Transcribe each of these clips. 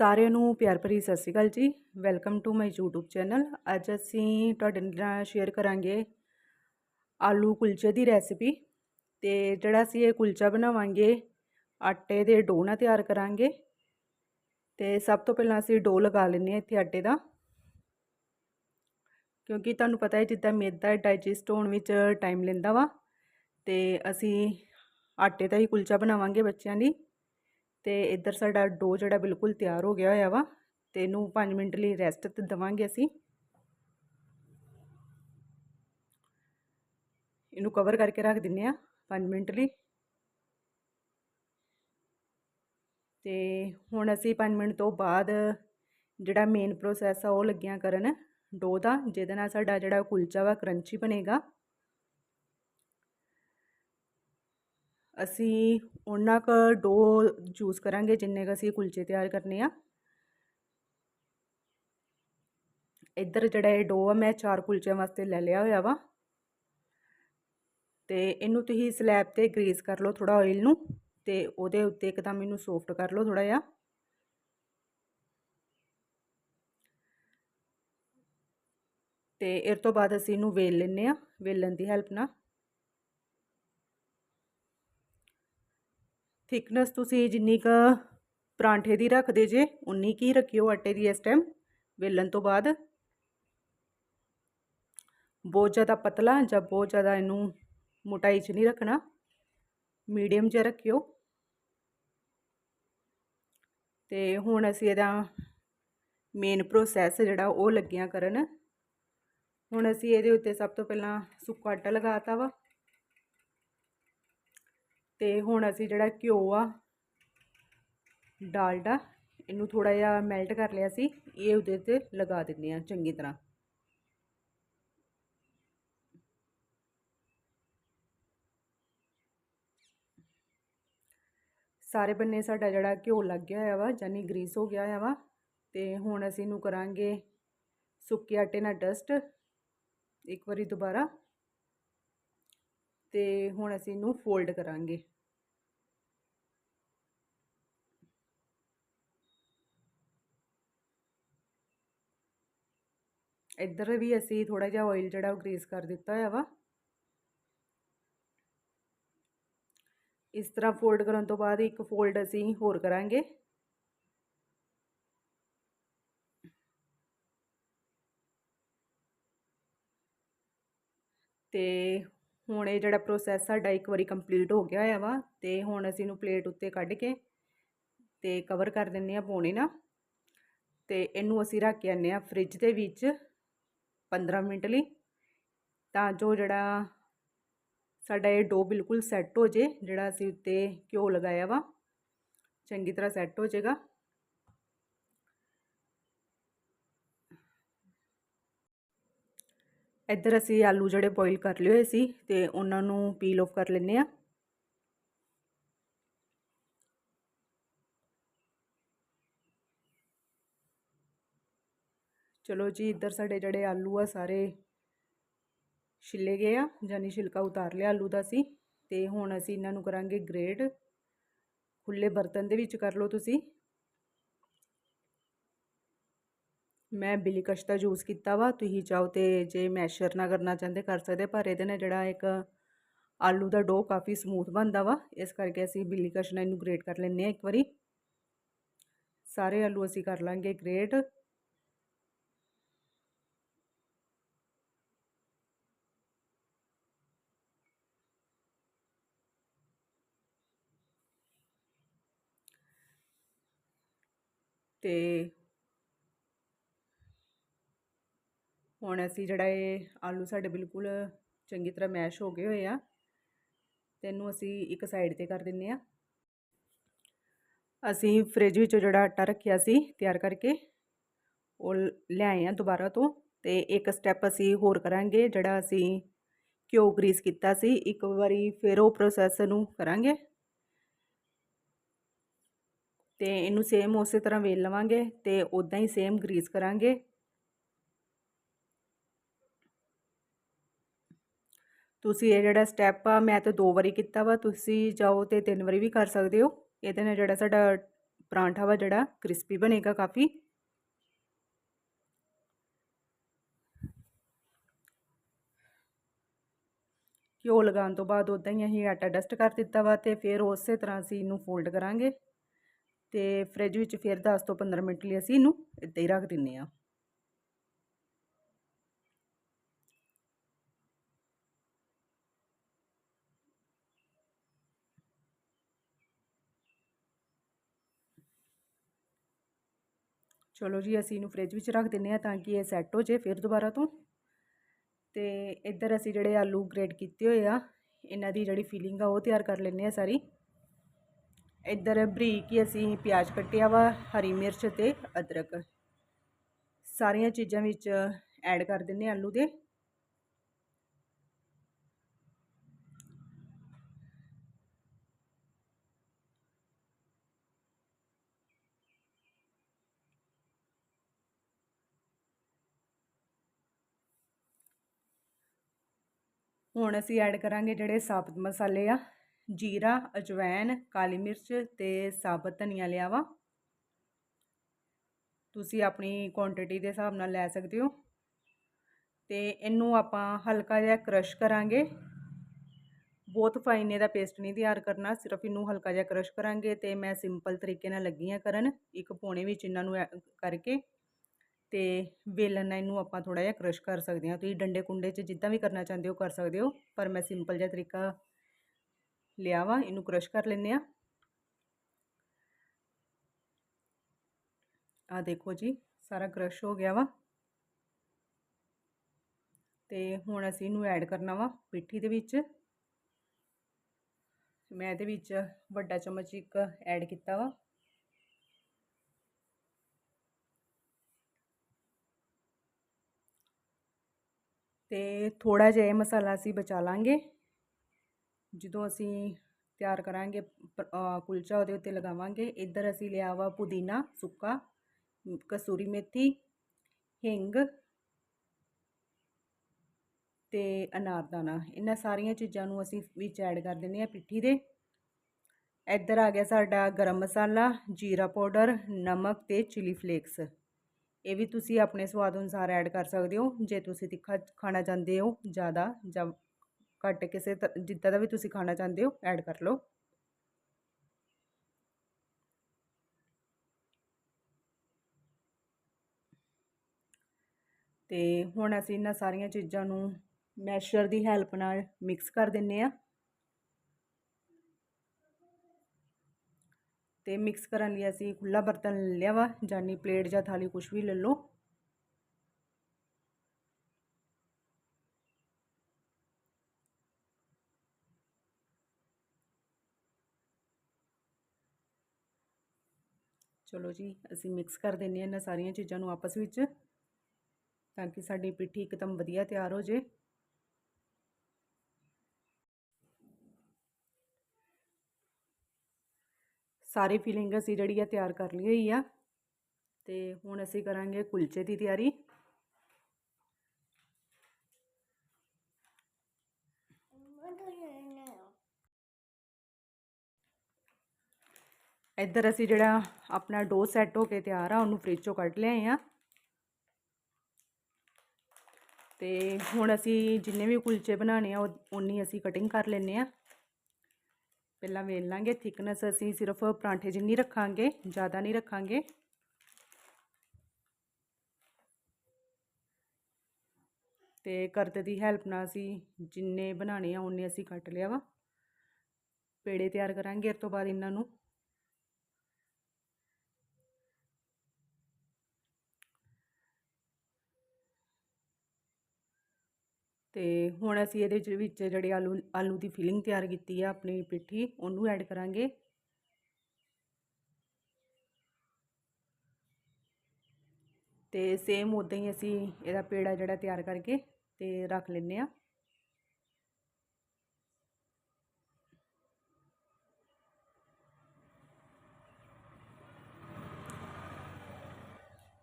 ਸਾਰਿਆਂ ਨੂੰ ਪਿਆਰ ਭਰੀ ਸਤਿ ਸ਼੍ਰੀ ਅਕਾਲ ਜੀ। Welcome to my YouTube channel ਅੱਜ ਅਸੀਂ ਤੁਹਾਡੇ ਨਾਲ ਸ਼ੇਅਰ ਕਰਾਂਗੇ ਆਲੂ ਕੁਲਚੇ ਦੀ ਰੈਸਿਪੀ ਤੇ ਜਿਹੜਾ ਅਸੀਂ ਇਹ ਕੁਲਚਾ ਬਣਾਵਾਂਗੇ, ਆਟੇ ਦੇ ਡੋ ਨਾਲ ਤਿਆਰ ਕਰਾਂਗੇ। ਤੇ ਸਭ ਤੋਂ ਪਹਿਲਾਂ ਅਸੀਂ ਡੋ ਲਗਾ ਲੈਂਦੇ ਹਾਂ ਇੱਥੇ ਆਟੇ ਦਾ। ਕਿਉਂਕਿ ਤੁਹਾਨੂੰ ਪਤਾ ਹੈ, ਜਿੱਦਾਂ ਮੈਦਾ ਡਾਈਜੈਸਟ ਹੋਣ ਵਿੱਚ ਟਾਈਮ ਲੈਂਦਾ ਵਾ। ਤੇ ਅਸੀਂ ਆਟੇ ਦਾ ਹੀ ਕੁਲਚਾ ਬਣਾਵਾਂਗੇ ਬੱਚਿਆਂ ਲਈ। ਤੇ ਇੱਧਰ ਸਾਡਾ ਡੋ ਜਿਹੜਾ ਬਿਲਕੁਲ ਤਿਆਰ ਹੋ ਗਿਆ ਹੋਇਆ ਵਾ, ਤੇ ਇਹਨੂੰ 5 ਮਿੰਟ ਲਈ ਰੈਸਟ ਤੇ ਦਵਾਂਗੇ ਅਸੀਂ। ਇਹਨੂੰ ਕਵਰ ਕਰਕੇ ਰੱਖ ਦਿੰਨੇ ਆ 5 ਮਿੰਟ ਲਈ। ਤੇ ਹੁਣ ਅਸੀਂ 5 ਮਿੰਟ ਤੋਂ ਬਾਅਦ ਜਿਹੜਾ ਮੇਨ ਪ੍ਰੋਸੈਸ ਆ ਉਹ ਲੱਗਿਆ ਕਰਨ ਡੋ ਦਾ, ਜਿਹਦੇ ਨਾਲ ਸਾਡਾ ਜਿਹੜਾ ਕੁਲਚਾ ਵਾ ਕਰੰਚੀ ਬਣੇਗਾ। ਅਸੀਂ ਉਹਨਾਂ ਕ ਡੋ ਯੂਜ਼ ਕਰਾਂਗੇ, ਜਿੰਨੇ ਕ ਅਸੀਂ ਕੁਲਚੇ ਤਿਆਰ ਕਰਨੇ ਆ। ਇੱਧਰ ਜਿਹੜਾ ਇਹ ਡੋ ਆ, ਮੈਂ ਚਾਰ ਕੁਲਚਿਆਂ ਵਾਸਤੇ ਲੈ ਲਿਆ ਹੋਇਆ ਵਾ। ਤੇ ਇਹਨੂੰ ਤੁਸੀਂ ਸਲੈਬ ਤੇ ਗਰੀਸ ਕਰ ਲਓ ਥੋੜਾ ਆਇਲ ਨੂੰ, ਤੇ ਉਹਦੇ ਉੱਤੇ ਇੱਕਦਮ ਇਹਨੂੰ ਸੌਫਟ ਕਰ ਲਓ ਥੋੜਾ ਜਿਹਾ। ਤੇ ਇਹ ਤੋਂ ਬਾਅਦ ਅਸੀਂ ਇਹਨੂੰ ਵੇਲ ਲੈਨੇ ਆ, ਵੇਲਣ ਦੀ ਹੈਲਪ ਨਾਲ। ਥਿਕਨੈਸ ਤੁਸੀਂ ਜਿੰਨੀ ਕ ਪਰਾਂਠੇ ਦੀ ਰੱਖਦੇ ਜੇ, ਉਨੀ ਕੀ ਰੱਖਿਓ ਆਟੇ ਦੀ ਇਸ ਟਾਈਮ ਵੇਲਣ ਤੋਂ ਬਾਅਦ। ਬਹੁਤ ਜ਼ਿਆਦਾ ਪਤਲਾ ਜਾਂ ਬਹੁਤ ਜ਼ਿਆਦਾ ਇਹਨੂੰ ਮੋਟਾਈ 'ਚ ਨਹੀਂ ਰੱਖਣਾ। ਮੀਡੀਅਮ ਜਿਹਾ ਰੱਖਿਓ। ਤੇ ਹੁਣ ਅਸੀਂ ਇਹਦਾ ਮੇਨ ਪ੍ਰੋਸੈਸ ਜਿਹੜਾ ਉਹ ਲੱਗਿਆ ਕਰਨ। ਹੁਣ ਅਸੀਂ ਇਹਦੇ ਉੱਤੇ ਸਭ ਤੋਂ ਪਹਿਲਾਂ ਸੁੱਕਾ ਆਟਾ ਲਗਾਤਾ ਵਾ। ਤੇ ਹੁਣ ਅਸੀਂ ਜਿਹੜਾ ਘਿਓ ਆ ਡਾਲਡਾ ਇਹਨੂੰ ਥੋੜਾ ਜਿਹਾ ਮੈਲਟ ਕਰ ਲਿਆ ਸੀ, ਇਹ ਉਹਦੇ ਤੇ ਲਗਾ ਦਿੰਦੇ ਆ ਚੰਗੀ ਤਰ੍ਹਾਂ। ਸਾਰੇ ਬੰਨੇ ਸਾਡਾ ਜਿਹੜਾ ਘਿਓ ਲੱਗ ਗਿਆ ਹੋਇਆ ਵਾ ਯਾਨੀ ਗਰੀਸ ਹੋ ਗਿਆ ਹੋਇਆ ਵਾ, ਤੇ ਹੁਣ ਅਸੀਂ ਇਹਨੂੰ ਕਰਾਂਗੇ ਸੁੱਕੇ ਆਟੇ ਨਾਲ ਡਸਟ ਇੱਕ ਵਾਰੀ ਦੁਬਾਰਾ, ਤੇ ਹੁਣ ਅਸੀਂ ਇਹਨੂੰ ਫੋਲਡ ਕਰਾਂਗੇ। ਇੱਧਰ ਵੀ ਅਸੀਂ ਥੋੜਾ ਜਿਹਾ ਆਇਲ ਜਿਹੜਾ ਉਹ ਗਰੀਸ ਕਰ ਦਿੱਤਾ ਹੋਇਆ ਵਾ। ਇਸ ਤਰ੍ਹਾਂ ਫੋਲਡ ਕਰਨ ਤੋਂ ਬਾਅਦ ਇੱਕ ਫੋਲਡ ਅਸੀਂ ਹੋਰ ਕਰਾਂਗੇ। ਤੇ ਹੁਣ ਇਹ ਜਿਹੜਾ ਪ੍ਰੋਸੈਸ ਸਾਡਾ ਇੱਕ ਵਾਰੀ ਕੰਪਲੀਟ ਹੋ ਗਿਆ ਹੋਇਆ ਵਾ, ਤੇ ਹੁਣ ਅਸੀਂ ਇਹਨੂੰ ਪਲੇਟ ਉੱਤੇ ਕੱਢ ਕੇ ਤੇ ਕਵਰ ਕਰ ਦਿੰਨੇ ਆ ਪੋਣੇ ਨਾਲ ਤੇ ਇਹਨੂੰ ਅਸੀਂ ਰੱਖ ਕੇ ਆਨੇ ਆ ਫ੍ਰਿਜ ਦੇ ਵਿੱਚ। 15 ਮਿੰਟ ਲਈ, ਤਾਂ ਜੋ ਜਿਹੜਾ ਸਾਡਾ ਇਹ ਡੋ ਬਿਲਕੁਲ ਸੈੱਟ ਹੋ ਜੇ, ਜਿਹੜਾ ਅਸੀਂ ਉੱਤੇ ਘਿਓ ਲਗਾਇਆ ਵਾ, ਚੰਗੀ ਤਰ੍ਹਾਂ ਸੈੱਟ ਹੋ ਜਾਏਗਾ ਇੱਧਰ ਅਸੀਂ ਆਲੂ ਜਿਹੜੇ ਬੋਇਲ ਕਰ ਲਏ ਹੋਏ ਸੀ, ਤੇ ਉਹਨਾਂ ਨੂੰ ਪੀਲ ਆਫ ਕਰ ਲੈਨੇ ਆ ਚਲੋ ਜੀ, ਇੱਧਰ ਸਾਡੇ ਜਿਹੜੇ ਆਲੂ ਆ, ਸਾਰੇ ਛਿੱਲੇ ਗਏ ਆ ਯਾਨੀ ਛਿਲਕਾ ਉਤਾਰ ਲਿਆ ਆਲੂ ਦਾ ਸੀ ਤੇ ਹੁਣ ਅਸੀਂ ਇਹਨਾਂ ਨੂੰ ਕਰਾਂਗੇ ਗ੍ਰੇਡ। ਖੁੱਲੇ ਬਰਤਨ ਦੇ ਵਿੱਚ ਕਰ ਲਓ ਤੁਸੀਂ। ਮੈਂ ਬਿਲੀਕਸ਼ ਦਾ ਯੂਜ਼ ਕੀਤਾ ਵਾ, ਤੁਸੀਂ ਚਾਹੋ ਤੇ ਜੇ ਮੈਸ਼ਰ ਨਾ ਕਰਨਾ ਚਾਹੁੰਦੇ ਕਰ ਸਕਦੇ, ਪਰ ਇਹਦੇ ਨਾਲ ਜਿਹੜਾ ਇੱਕ ਆਲੂ ਦਾ ਡੋ ਕਾਫੀ ਸਮੂਥ ਬਣਦਾ ਵਾ, ਇਸ ਕਰਕੇ ਅਸੀਂ ਬਿਲੀਕਸ਼ ਨਾਲ ਇਹਨੂੰ ਗ੍ਰੇਟ ਕਰ ਲੈਂਦੇ ਆ ਇੱਕ ਵਾਰੀ। ਸਾਰੇ ਆਲੂ ਅਸੀਂ ਕਰ ਲਾਂਗੇ ਗ੍ਰੇਟ। ਤੇ ਹੁਣ ਅਸੀਂ ਜਿਹੜਾ ਇਹ ਆਲੂ ਸਾਡੇ ਬਿਲਕੁਲ ਚੰਗੀ ਤਰ੍ਹਾਂ ਮੈਸ਼ ਹੋ ਗਏ ਹੋਏ ਆ। ਤੇ ਇਹਨੂੰ ਅਸੀਂ ਇੱਕ ਸਾਈਡ ਤੇ ਕਰ ਦਿੰਨੇ ਆ। ਅਸੀਂ ਫ੍ਰਿਜ ਵਿੱਚੋਂ ਜਿਹੜਾ ਆਟਾ ਰੱਖਿਆ ਸੀ ਤਿਆਰ ਕਰਕੇ, ਉਹ ਲਿਆਏ ਆ ਦੁਬਾਰਾ ਤੋਂ ਤੇ ਇੱਕ ਸਟੈਪ ਅਸੀਂ ਹੋਰ ਕਰਾਂਗੇ ਜਿਹੜਾ ਅਸੀਂ ਘਿਓ ਗਰੀਸ ਕੀਤਾ ਸੀ। ਇੱਕ ਵਾਰੀ ਫਿਰ ਉਹ ਪ੍ਰੋਸੈਸ ਨੂੰ ਕਰਾਂਗੇ। ਤੇ ਇਹਨੂੰ ਸੇਮ ਉਸੇ ਤਰ੍ਹਾਂ ਵੇਲ ਲਵਾਂਗੇ ਤੇ ਉਦਾਂ ਹੀ ਸੇਮ ਗਰੀਸ ਕਰਾਂਗੇ। ਤੁਸੀਂ ਇਹ ਜਿਹੜਾ ਸਟੈਪ ਆ, ਮੈਂ ਤਾਂ ਦੋ ਵਾਰੀ ਕੀਤਾ ਵਾ, ਤੁਸੀਂ ਜਾਓ ਤੇ ਤਿੰਨ ਵਾਰੀ ਵੀ ਕਰ ਸਕਦੇ ਹੋ। ਇਹਦੇ ਨਾਲ ਜਿਹੜਾ ਸਾਡਾ ਪਰਾਂਠਾ ਵਾ, ਜਿਹੜਾ ਕ੍ਰਿਸਪੀ ਬਣੇਗਾ ਕਾਫੀ। ਘਿਓ ਲਗਾਉਣ ਤੋਂ ਬਾਅਦ ਉਦਾਂ ਹੀ ਅਸੀਂ ਆਟਾ ਡਸਟ ਕਰ ਦਿੱਤਾ ਵਾ ਤੇ ਫਿਰ ਉਸੇ ਤਰ੍ਹਾਂ ਅਸੀਂ ਇਹਨੂੰ ਫੋਲਡ ਕਰਾਂਗੇ। ਤੇ ਫ੍ਰਿਜ ਵਿੱਚ ਫਿਰ 10 ਤੋਂ 15 ਮਿੰਟ ਲਈ ਅਸੀਂ ਇਹਨੂੰ ਇੱਦਾਂ ਹੀ ਰੱਖ ਦਿੰਨੇ ਆ ਚਲੋ ਜੀ, ਅਸੀਂ ਇਹਨੂੰ ਫ੍ਰਿਜ ਵਿੱਚ ਰੱਖ ਦਿੰਨੇ ਆ ਤਾਂ ਕਿ ਇਹ ਸੈੱਟ ਹੋ ਜੇ ਫਿਰ ਦੁਬਾਰਾ ਤੋਂ। ਤੇ ਇੱਧਰ ਅਸੀਂ ਜਿਹੜੇ ਆਲੂ ਗ੍ਰੇਟ ਕੀਤੇ ਹੋਏ ਆ, ਇਹਨਾਂ ਦੀ ਜਿਹੜੀ ਫੀਲਿੰਗ ਆ ਉਹ ਤਿਆਰ ਕਰ ਲੈਂਦੇ ਆ ਸਾਰੀ। ਇੱਧਰ ਬਰੀਕ ਹੀ ਅਸੀਂ ਪਿਆਜ਼ ਕੱਟਿਆ ਵਾ, ਹਰੀ ਮਿਰਚ ਤੇ ਅਦਰਕ। ਸਾਰੀਆਂ ਚੀਜ਼ਾਂ ਵਿੱਚ ਐਡ ਕਰ ਦਿੰਨੇ ਆਲੂ ਦੇ। ਹੁਣ ਅਸੀਂ ਐਡ ਕਰਾਂਗੇ ਜਿਹੜੇ ਸਾਬਤ ਮਸਾਲੇ ਆ। ਜੀਰਾ ਅਜਵਾਇਨ ਕਾਲੀ ਮਿਰਚ ਤੇ ਸਾਬਤ ਧਨੀਆ ਲਿਆ ਵਾ। ਤੁਸੀਂ ਆਪਣੀ ਕੁਆਂਟੀਟੀ ਦੇ ਹਿਸਾਬ ਨਾਲ ਲੈ ਸਕਦੇ ਹੋ। ਤੇ ਇਹਨੂੰ ਆਪਾਂ ਹਲਕਾ ਜਿਹਾ ਕ੍ਰਸ਼ ਕਰਾਂਗੇ। ਬਹੁਤ ਫਾਈਨ ਇਹਦਾ ਪੇਸਟ ਨਹੀਂ ਤਿਆਰ ਕਰਨਾ, ਸਿਰਫ ਇਹਨੂੰ ਹਲਕਾ ਜਿਹਾ ਕ੍ਰਸ਼ ਕਰਾਂਗੇ ਤੇ ਮੈਂ ਸਿੰਪਲ ਤਰੀਕੇ ਨਾਲ ਲੱਗੀ ਆ ਕਰਨ। ਇੱਕ ਪੌਣੇ ਵਿੱਚ ਇਹਨਾਂ ਨੂੰ ਕਰਕੇ ਤੇ ਵੇਲਣ ਨਾਲ ਇਹਨੂੰ ਆਪਾਂ ਥੋੜਾ ਜਿਹਾ ਕ੍ਰਸ਼ ਕਰ ਸਕਦੇ ਹਾਂ। ਤੁਸੀਂ ਡੰਡੇ ਕੁੰਡੇ 'ਚ ਜਿੱਦਾਂ ਵੀ ਕਰਨਾ ਚਾਹੁੰਦੇ ਹੋ ਕਰ ਸਕਦੇ ਹੋ, ਪਰ ਮੈਂ ਸਿੰਪਲ ਜਿਹਾ ਤਰੀਕਾ ਲਿਆ ਵਾ ਇਹਨੂੰ ਕ੍ਰਸ਼ ਕਰ ਲੈਂਦੇ ਆ ਆ ਦੇਖੋ ਜੀ, ਸਾਰਾ ਕ੍ਰਸ਼ ਹੋ ਗਿਆ ਵਾ। ਤੇ ਹੁਣ ਅਸੀਂ ਇਹਨੂੰ ਐਡ ਕਰਨਾ ਵਾ ਪਿੱਠੀ ਦੇ ਵਿੱਚ। ਮੈਂ ਇਹਦੇ ਵਿੱਚ ਵੱਡਾ ਚਮਚ ਇੱਕ ਐਡ ਕੀਤਾ ਵਾ। ਤੇ ਥੋੜਾ ਜਿਹਾ ਮਸਾਲਾ ਅਸੀਂ ਬਚਾ ਲਾਂਗੇ। ਜਦੋਂ ਅਸੀਂ ਤਿਆਰ ਕਰਾਂਗੇ ਕੁਲਚਾ ਉਹਦੇ ਉੱਤੇ ਲਗਾਵਾਂਗੇ, ਇੱਧਰ ਅਸੀਂ ਲਿਆ ਵਾ ਪੁਦੀਨਾ, ਸੁੱਕਾ, ਕਸੂਰੀ ਮੇਥੀ, ਹਿੰਗ ਤੇ ਅਨਾਰਦਾਨਾ ਇਹਨਾਂ ਸਾਰੀਆਂ ਚੀਜ਼ਾਂ ਨੂੰ ਅਸੀਂ ਵਿੱਚ ਐਡ ਕਰ ਦਿੰਦੇ ਆ ਪਿੱਠੀ ਦੇ। ਇੱਧਰ ਆ ਗਿਆ ਸਾਡਾ ਗਰਮ ਮਸਾਲਾ, ਜੀਰਾ ਪਾਊਡਰ, ਨਮਕ ਤੇ ਚਿਲੀ ਫਲੇਕਸ। ਇਹ ਵੀ ਤੁਸੀਂ ਆਪਣੇ ਸਵਾਦ ਅਨੁਸਾਰ ਐਡ ਕਰ ਸਕਦੇ ਹੋ। ਜੇ ਤੁਸੀਂ ਤਿੱਖਾ ਖਾਣਾ ਚਾਹੁੰਦੇ ਹੋ ਜ਼ਿਆਦਾ ਜਾਂ ਘੱਟ ਕਿਸੇ ਜਿੱਦਾਂ ਦਾ ਵੀ ਤੁਸੀਂ ਖਾਣਾ ਚਾਹੁੰਦੇ ਹੋ, ਐਡ ਕਰ ਲਓ। ਤੇ ਹੁਣ ਅਸੀਂ ਇਹਨਾਂ ਸਾਰੀਆਂ ਚੀਜ਼ਾਂ ਨੂੰ ਮੈਸ਼ਰ ਦੀ ਹੈਲਪ ਨਾਲ ਮਿਕਸ ਕਰ ਦਿੰਨੇ ਆ। ਤੇ ਮਿਕਸ ਕਰਨ ਲਈ ਅਸੀਂ ਖੁੱਲਾ ਬਰਤਨ ਲੈ ਲਿਆ ਵਾ ਜਾਨੀ ਪਲੇਟ ਜਾਂ ਥਾਲੀ ਕੁਝ ਵੀ ਲੈ ਲਓ। ਚਲੋ ਜੀ, ਅਸੀਂ ਮਿਕਸ ਕਰ ਦਿੰਨੇ ਆ ਇਹਨਾਂ ਸਾਰੀਆਂ ਚੀਜ਼ਾਂ ਨੂੰ ਆਪਸ ਵਿੱਚ ਤਾਂ ਕਿ ਸਾਡੀ ਪਿੱਠੀ ਇੱਕਦਮ ਵਧੀਆ ਤਿਆਰ ਹੋ ਜੇ। ਸਾਰੀ ਫੀਲਿੰਗ ਅਸੀਂ ਜਿਹੜੀ ਆ ਤਿਆਰ ਕਰ ਲਈ ਹੋਈ ਆ ਤੇ ਹੁਣ ਅਸੀਂ ਕਰਾਂਗੇ ਕੁਲਚੇ ਦੀ ਤਿਆਰੀ। ਇੱਧਰ ਅਸੀਂ ਜਿਹੜਾ ਆਪਣਾ ਡੋ ਸੈੱਟ ਹੋ ਕੇ ਤਿਆਰ ਆ, ਉਹਨੂੰ ਫ੍ਰਿਜ ਚੋਂ ਕੱਢ ਲਿਆਏ ਆ। ਤੇ ਹੁਣ ਅਸੀਂ ਜਿੰਨੇ ਵੀ ਕੁਲਚੇ ਬਣਾਣੇ ਆ ਉਨੀ ਅਸੀਂ ਕਟਿੰਗ ਕਰ ਲੈਨੇ ਆ। ਪਹਿਲਾਂ ਵੇਲ ਲਾਂਗੇ ਥਿਕਨੈਸ ਅਸੀਂ ਸਿਰਫ ਪਰਾਂਠੇ ਜਿੰਨੀ ਰੱਖਾਂਗੇ, ਜ਼ਿਆਦਾ ਨਹੀਂ ਰੱਖਾਂਗੇ। ਤੇ ਕਰਦ ਦੀ ਹੈਲਪ ਨਾਲ ਅਸੀਂ ਜਿੰਨੇ ਬਣਾਣੇ ਆ ਉਨੇ ਅਸੀਂ ਕੱਟ ਲਿਆ ਵਾ। ਪੇੜੇ ਤਿਆਰ ਕਰਾਂਗੇ, ਇਸ ਤੋਂ ਬਾਅਦ ਇਹਨਾਂ ਨੂੰ ਤੇ ਹੁਣ ਅਸੀਂ ਇਹਦੇ ਵਿੱਚ ਜਿਹੜੇ ਆਲੂ ਆਲੂ ਦੀ ਫਿਲਿੰਗ ਤਿਆਰ ਕੀਤੀ ਆ ਆਪਣੀ ਪਿੱਠੀ, ਉਹਨੂੰ ਐਡ ਕਰਾਂਗੇ। ਤੇ ਸੇਮ ਉਦਾਂ ਹੀ ਅਸੀਂ ਇਹਦਾ ਪੇੜਾ ਜਿਹੜਾ ਤਿਆਰ ਕਰਕੇ ਤੇ ਰੱਖ ਲੈਨੇ ਆ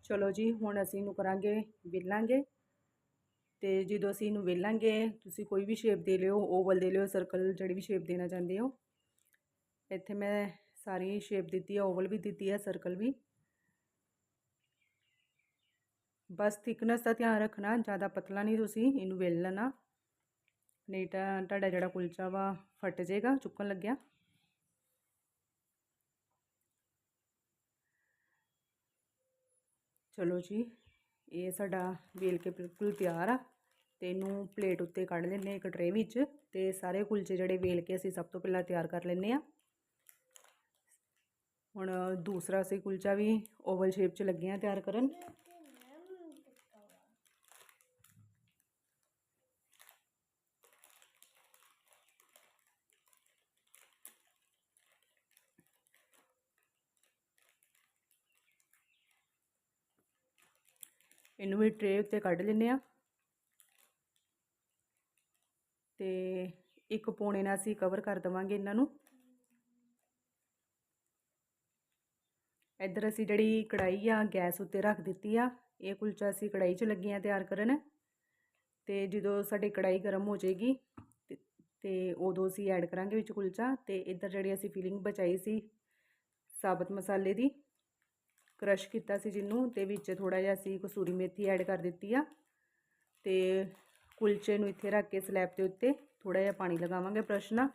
ਚਲੋ ਜੀ, ਹੁਣ ਅਸੀਂ ਇਹਨੂੰ ਕਰਾਂਗੇ ਵੇਲਾਂਗੇ। ਤੇ ਜਦੋਂ ਅਸੀਂ ਇਹਨੂੰ ਵੇਲਾਂਗੇ, ਤੁਸੀਂ ਕੋਈ ਵੀ ਸ਼ੇਪ ਦੇ ਲਿਓ ਓਵਲ ਦੇ ਲਿਓ ਸਰਕਲ ਜਿਹੜੀ ਵੀ ਸ਼ੇਪ ਦੇਣਾ ਚਾਹੁੰਦੇ ਹੋ। ਇੱਥੇ ਮੈਂ ਸਾਰੀ ਸ਼ੇਪ ਦਿੱਤੀ ਹੈ ਓਵਲ ਵੀ ਦਿੱਤੀ ਹੈ ਸਰਕਲ ਵੀ। ਬਸ ਥਿਕਨੈਸ ਦਾ ਧਿਆਨ ਰੱਖਣਾ, ਜ਼ਿਆਦਾ ਪਤਲਾ ਨਹੀਂ ਤੁਸੀਂ ਇਹਨੂੰ ਵੇਲ ਲੈਣਾ। ਨਹੀਂ ਤਾਂ ਤੁਹਾਡਾ ਜਿਹੜਾ ਕੁਲਚਾ ਵਾ ਫਟ ਜਾਏਗਾ, ਚੁੱਕਣ ਲੱਗਿਆ। ਚਲੋ ਜੀ ਇਹ ਸਾਡਾ ਵੇਲ ਕੇ ਬਿਲਕੁਲ ਤਿਆਰ ਆ। ਤੇ ਇਹਨੂੰ ਪਲੇਟ ਉੱਤੇ ਕੱਢ ਲੈਂਦੇ ਇੱਕ ਟਰੇ ਵਿੱਚ। ਤੇ ਸਾਰੇ ਕੁਲਚੇ ਜਿਹੜੇ ਵੇਲ ਕੇ ਅਸੀਂ ਸਭ ਤੋਂ ਪਹਿਲਾਂ ਤਿਆਰ ਕਰ ਲੈਂਦੇ ਆ ਹੁਣ ਦੂਸਰਾ ਅਸੀਂ ਕੁਲਚਾ ਵੀ ਓਵਲ ਸ਼ੇਪ 'ਚ ਲੱਗੇ ਆ ਤਿਆਰ ਕਰਨ। ਇਹਨੂੰ ਵੀ ਟਰੇ ਉੱਤੇ ਕੱਢ ਲੈਂਦੇ ਆ ਤੇ ਇੱਕ ਪੌਣੇ ਨਾਲ ਅਸੀਂ ਕਵਰ ਕਰ ਦਵਾਂਗੇ ਇਹਨਾਂ ਨੂੰ। ਇੱਧਰ ਅਸੀਂ ਜਿਹੜੀ ਕੜਾਈ ਆ, ਗੈਸ ਉੱਤੇ ਰੱਖ ਦਿੱਤੀ ਆ। ਇਹ ਕੁਲਚਾ ਅਸੀਂ ਕੜਾਈ 'ਚ ਲੱਗੇ ਆ ਤਿਆਰ ਕਰਨ। ਤੇ ਜਦੋਂ ਸਾਡੀ ਕੜਾਈ ਗਰਮ ਹੋ ਜਾਏਗੀ, ਤੇ ਉਦੋਂ ਅਸੀਂ ਐਡ ਕਰਾਂਗੇ ਵਿੱਚ ਕੁਲਚਾ। ਤੇ ਇੱਧਰ ਜਿਹੜੀ ਅਸੀਂ ਫੀਲਿੰਗ ਬਚਾਈ ਸੀ, ਸਾਬਤ ਮਸਾਲੇ ਦੀ ਕ੍ਰਸ਼ ਕੀਤਾ ਸੀ ਜਿਹਨੂੰ ਤੇ ਵਿੱਚ ਥੋੜਾ ਜਿਹਾ ਅਸੀਂ ਕਸੂਰੀ ਮੇਥੀ ਐਡ ਕਰ ਦਿੱਤੀ ਆ। ਤੇ ਕੁਲਚੇ ਨੂੰ ਇੱਥੇ ਰੱਖ ਕੇ ਸਲੈਬ ਦੇ ਉੱਤੇ ਥੋੜਾ ਜਿਹਾ ਪਾਣੀ ਲਗਾਵਾਂਗੇ ਬ੍ਰਸ਼ ਨਾਲ।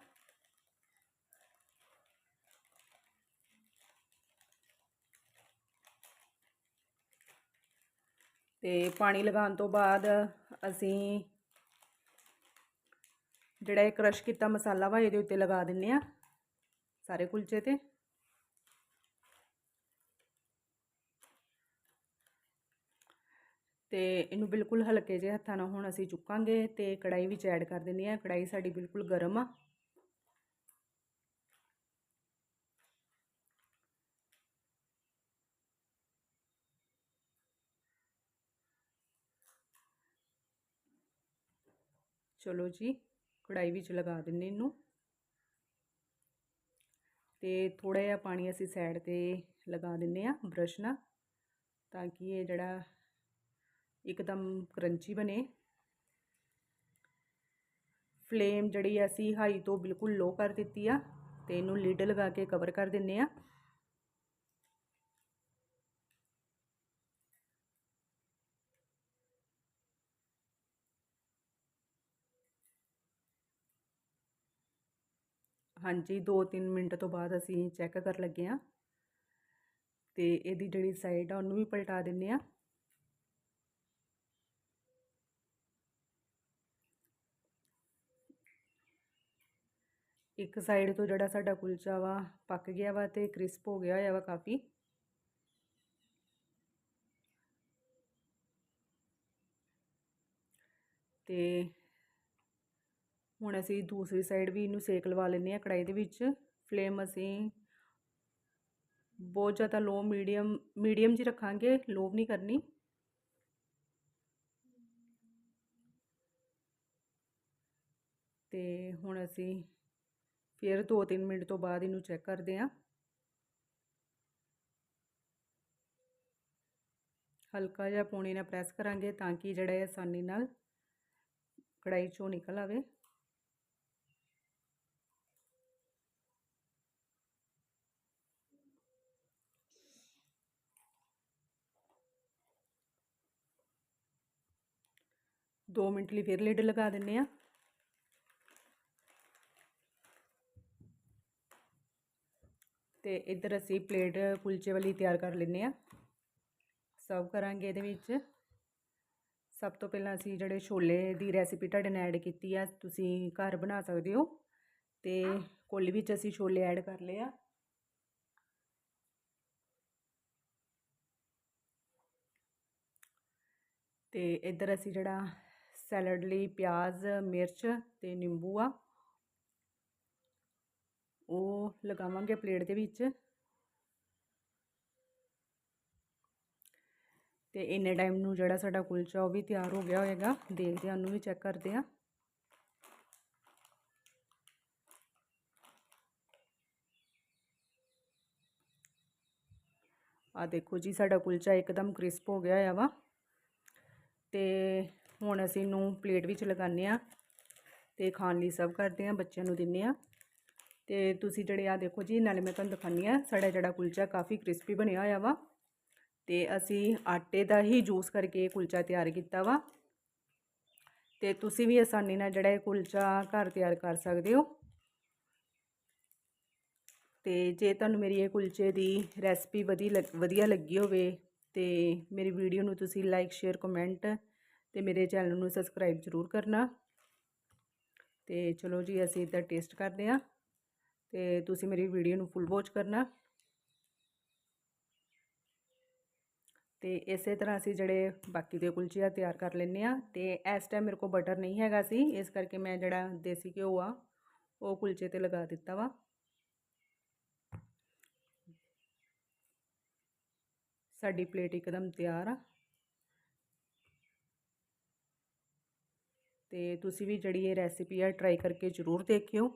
ਤੇ ਪਾਣੀ ਲਗਾਉਣ ਤੋਂ ਬਾਅਦ ਅਸੀਂ ਜਿਹੜਾ ਇਹ ਕ੍ਰਸ਼ ਕੀਤਾ ਮਸਾਲਾ ਵਾ, ਇਹਦੇ ਉੱਤੇ ਲਗਾ ਦਿੰਨੇ ਆ ਸਾਰੇ ਕੁਲਚੇ ਤੇ। ਤੇ ਇਹਨੂੰ ਬਿਲਕੁਲ ਹਲਕੇ ਜਿਹੇ ਹੱਥਾਂ ਨਾਲ ਹੁਣ ਅਸੀਂ ਚੁੱਕਾਂਗੇ ਤੇ ਕੜਾਈ ਵਿੱਚ ਐਡ ਕਰ ਦਿੰਦੇ ਆ ਕੜਾਈ ਸਾਡੀ ਬਿਲਕੁਲ ਗਰਮ ਆ। ਚਲੋ ਜੀ ਕੜਾਈ ਵਿੱਚ ਲਗਾ ਦਿੰਨੇ ਇਹਨੂੰ। ਤੇ ਥੋੜਾ ਜਿਹਾ ਪਾਣੀ ਅਸੀਂ ਸਾਈਡ ਤੇ ਲਗਾ ਦਿੰਨੇ ਆ ਬ੍ਰਸ਼ ਨਾਲ, ਤਾਂ ਕਿ ਇਹ ਜਿਹੜਾ ਇੱਕਦਮ ਕਰੰਚੀ ਬਣੇ। ਫਲੇਮ ਜਿਹੜੀ ਅਸੀਂ ਹਾਈ ਤੋਂ ਬਿਲਕੁਲ ਲੋ ਕਰ ਦਿੱਤੀ ਆ ਤੇ ਇਹਨੂੰ ਲਿਡ ਲਗਾ ਕੇ ਕਵਰ ਕਰ ਦਿੰਨੇ ਆ। ਹਾਂਜੀ 2-3 ਮਿੰਟ ਤੋਂ ਬਾਅਦ ਅਸੀਂ ਚੈੱਕ ਕਰ ਲੱਗੇ ਆ। ਤੇ ਇਹਦੀ ਜਿਹੜੀ ਸਾਈਡ ਆ ਉਹਨੂੰ ਵੀ ਪਲਟਾ ਦਿੰਨੇ ਆ। ਇੱਕ ਸਾਈਡ ਤੋਂ ਜਿਹੜਾ ਸਾਡਾ ਕੁਲਚਾ ਵਾ ਪੱਕ ਗਿਆ ਵਾ ਤੇ ਕ੍ਰਿਸਪ ਹੋ ਗਿਆ ਹੋਇਆ ਵਾ ਕਾਫੀ। ਤੇ ਹੁਣ ਅਸੀਂ ਦੂਸਰੀ ਸਾਈਡ ਵੀ ਇਹਨੂੰ ਸੇਕ ਲਵਾ ਲੈਂਦੇ ਆ ਕੜਾਈ ਦੇ ਵਿੱਚ। ਫਲੇਮ ਅਸੀਂ ਬਹੁਤ ਜ਼ਿਆਦਾ ਲੋ ਮੀਡੀਅਮ ਮੀਡੀਅਮ 'ਚ ਰੱਖਾਂਗੇ ਲੋ ਨਹੀਂ ਕਰਨੀ। ਤੇ ਹੁਣ ਅਸੀਂ ਫਿਰ 2-3 ਮਿੰਟ ਤੋਂ ਬਾਅਦ ਇਹਨੂੰ ਚੈੱਕ ਕਰਦੇ ਹਾਂ। ਹਲਕਾ ਜਿਹਾ ਪੌਣੀ ਨਾਲ ਪ੍ਰੈਸ ਕਰਾਂਗੇ ਤਾਂ ਕਿ ਜਿਹੜਾ ਇਹ ਆਸਾਨੀ ਨਾਲ ਕੜਾਈ ਚੋਂ ਨਿਕਲ ਆਵੇ। ਦੋ ਮਿੰਟ ਲਈ ਫਿਰ ਲਿਡ ਲਗਾ ਦਿੰਨੇ ਆ ਤੇ ਇੱਧਰ ਅਸੀਂ ਪਲੇਟ ਕੁਲਚੇ ਵਾਲੀ ਤਿਆਰ ਕਰ ਲੈਨੇ ਆ ਸਰਵ ਕਰਾਂਗੇ ਇਹਦੇ ਵਿੱਚ। ਸਭ ਤੋਂ ਪਹਿਲਾਂ ਅਸੀਂ ਜਿਹੜੇ ਛੋਲੇ ਦੀ ਰੈਸਿਪੀ ਤੁਹਾਡੇ ਨਾਲ ਐਡ ਕੀਤੀ ਆ, ਤੁਸੀਂ ਘਰ ਬਣਾ ਸਕਦੇ ਹੋ। ਤੇ ਕੋਲੀ ਵਿੱਚ ਅਸੀਂ ਛੋਲੇ ਐਡ ਕਰ ਲਏ ਆ। ਤੇ ਇੱਧਰ ਅਸੀਂ ਜਿਹੜਾ ਸੈਲਡ ਲਈ ਪਿਆਜ਼, ਮਿਰਚ ਤੇ ਨਿੰਬੂ ਆ। ਉਹ ਲਗਾਵਾਂਗੇ ਪਲੇਟ ਦੇ ਵਿੱਚ। ਤੇ ਇੰਨੇ ਟਾਈਮ ਨੂੰ ਜਿਹੜਾ ਸਾਡਾ ਕੁਲਚਾ ਉਹ ਵੀ ਤਿਆਰ ਹੋ ਗਿਆ ਹੋਏਗਾ। ਦੇਖਦੇ ਹਾਂ, ਉਹਨੂੰ ਵੀ ਚੈੱਕ ਕਰਦੇ ਹਾਂ। ਆ ਦੇਖੋ ਜੀ, ਸਾਡਾ ਕੁਲਚਾ ਇੱਕਦਮ ਕ੍ਰਿਸਪ ਹੋ ਗਿਆ ਹੋਇਆ ਵਾ। ਤੇ ਹੁਣ ਅਸੀਂ ਇਹਨੂੰ ਪਲੇਟ ਵਿੱਚ ਲਗਾਉਂਦੇ ਆ ਤੇ ਖਾਣ ਲਈ ਸਰਵ ਕਰਦੇ ਆ ਬੱਚਿਆਂ ਨੂੰ ਦਿੰਨੇ ਆ ਤੇ ਤੁਸੀਂ ਜਿਹੜੇ ਆ ਦੇਖੋ ਜੀ, ਨਾਲੇ ਮੈਂ ਤੁਹਾਨੂੰ ਦਿਖਾਉਂਦੀ ਆ ਸਾਡਾ ਜਿਹੜਾ ਕੁਲਚਾ ਕਾਫੀ ਕ੍ਰਿਸਪੀ ਬਣਿਆ ਹੋਇਆ ਵਾ। ਤੇ ਅਸੀਂ ਆਟੇ ਦਾ ਹੀ ਜੂਸ ਕਰਕੇ ਇਹ ਕੁਲਚਾ ਤਿਆਰ ਕੀਤਾ ਵਾ। ਤੇ ਤੁਸੀਂ ਵੀ ਆਸਾਨੀ ਨਾਲ ਜਿਹੜਾ ਇਹ ਕੁਲਚਾ ਘਰ ਤਿਆਰ ਕਰ ਸਕਦੇ ਹੋ। ਤੇ ਜੇ ਤੁਹਾਨੂੰ ਮੇਰੀ ਇਹ ਕੁਲਚੇ ਦੀ ਰੈਸਪੀ ਵਧੀ ਵਧੀਆ ਲੱਗੀ ਹੋਵੇ, ਤੇ ਮੇਰੀ ਵੀਡੀਓ ਨੂੰ ਤੁਸੀਂ ਲਾਈਕ ਸ਼ੇਅਰ ਕਮੈਂਟ ਤੇ ਮੇਰੇ ਚੈਨਲ ਨੂੰ ਸਬਸਕ੍ਰਾਈਬ ਜ਼ਰੂਰ ਕਰਨਾ। ਤੇ ਚਲੋ ਜੀ, ਅਸੀਂ ਇਹਦਾ ਟੇਸਟ ਕਰਦੇ ਹਾਂ। ਤੇ ਤੁਸੀਂ ਮੇਰੀ ਵੀਡੀਓ ਨੂੰ ਫੁੱਲ ਵਾਚ ਕਰਨਾ। ਤੇ ਇਸੇ ਤਰ੍ਹਾਂ ਅਸੀਂ ਜਿਹੜੇ ਬਾਕੀ ਦੇ ਕੁਲਚੇ ਆ ਤਿਆਰ ਕਰ ਲੈਂਦੇ ਆ ਤੇ ਇਸ ਟਾਈਮ ਮੇਰੇ ਕੋਲ ਬਟਰ ਨਹੀਂ ਹੈਗਾ ਸੀ, ਇਸ ਕਰਕੇ ਮੈਂ ਜਿਹੜਾ ਦੇਸੀ ਘਿਓ ਆ, ਉਹ ਕੁਲਚੇ ਤੇ ਲਗਾ ਦਿੱਤਾ ਵਾ। ਸਾਡੀ ਪਲੇਟ ਇੱਕਦਮ ਤਿਆਰ ਆ। ਤੇ ਤੁਸੀਂ ਵੀ ਜਿਹੜੀ ਇਹ ਰੈਸਿਪੀ ਆ ਟਰਾਈ ਕਰਕੇ ਜ਼ਰੂਰ ਦੇਖਿਓ।